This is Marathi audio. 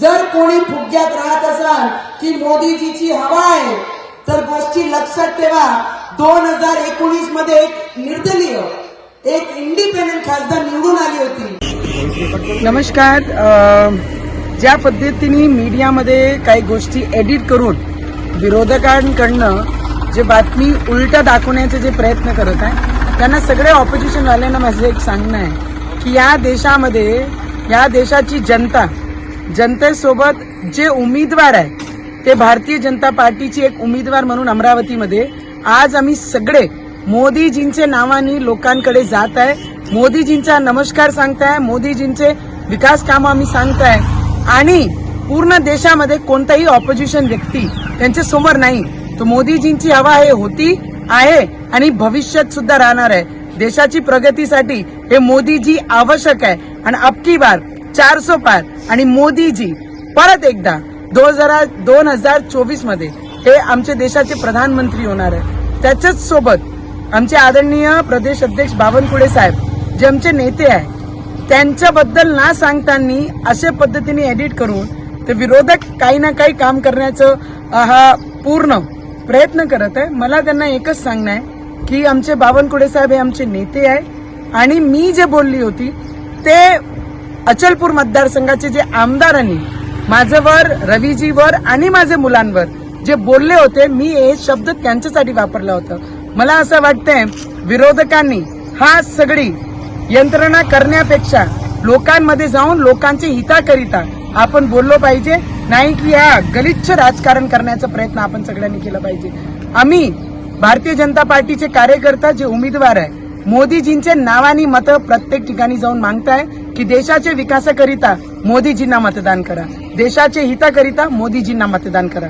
जर कोणी फुग्यात राहत असाल की मोदीजीची हवा आहे तर गोष्टी लक्षात ठेवा. दोन हजार एकोणीसमध्ये एक निर्दलीय एक इंडिपेंडेंट खासदार निवडून आली होती. नमस्कार. ज्या पद्धतीने मीडियामध्ये काही गोष्टी एडिट करून विरोधकांकडनं जे बातमी उलटा दाखवण्याचे जे प्रयत्न करत आहे त्यांना सगळे ऑपोजिशनवाल्यांना माझं एक सांगणं आहे की या देशामध्ये या देशाची जनता जनतेसोबत जे उमेदवार आहे ते भारतीय जनता पार्टीची एक उमेदवार म्हणून अमरावतीमध्ये आज आम्ही सगळे मोदीजींचे नावाने लोकांकडे जात आहे. मोदीजींचा नमस्कार सांगताय मोदीजींचे विकास कामं आम्ही सांगताय. आणि पूर्ण देशामध्ये कोणताही ऑपोजिशन व्यक्ती त्यांच्यासमोर नाही. तो मोदीजींची हवा हे होती आहे आणि भविष्यात सुद्धा राहणार आहे. देशाची प्रगतीसाठी हे मोदीजी आवश्यक आहे. आणि अबकी बार चार सो पार. आणि मोदीजी परत एकदा दोन हजार दोन हजार चोवीसमध्ये हे आमच्या देशाचे प्रधानमंत्री होणार आहे त्याच्याच सोबत आमचे आदरणीय प्रदेश अध्यक्ष बावनकुळे साहेब जे आमचे नेते आहे त्यांच्याबद्दल ना सांगताना अशा पद्धतीने एडिट करून ते विरोधक काही ना काही काम करण्याचं हा पूर्ण प्रयत्न करत आहे. मला त्यांना एकच सांगणं आहे की आमचे बावनकुळे साहेब हे आमचे नेते आहे आणि मी जे बोलली होती ते अचलपूर मतदारसंघाचे जे आमदारांनी माझ्यावर रवीजीवर आणि माझ्या मुलांवर जे बोलले होते मी हे शब्द त्यांच्यासाठी वापरला होता. मला असं वाटतंय विरोधकांनी हा सगळी यंत्रणा करण्यापेक्षा लोकांमध्ये जाऊन लोकांचे हिताकरिता आपण बोललो पाहिजे नाही की या गलिच्छ राजकारण करण्याचा प्रयत्न आपण सगळ्यांनी केला पाहिजे. आम्ही भारतीय जनता पार्टीचे कार्यकर्ता जे उमेदवार आहे मोदीजींचे नावानी मतं प्रत्येक ठिकाणी जाऊन मागताय की देशाच्या विकासाकरिता मोदीजींना मतदान करा. देशाच्या हिताकरिता मोदीजींना मतदान करा.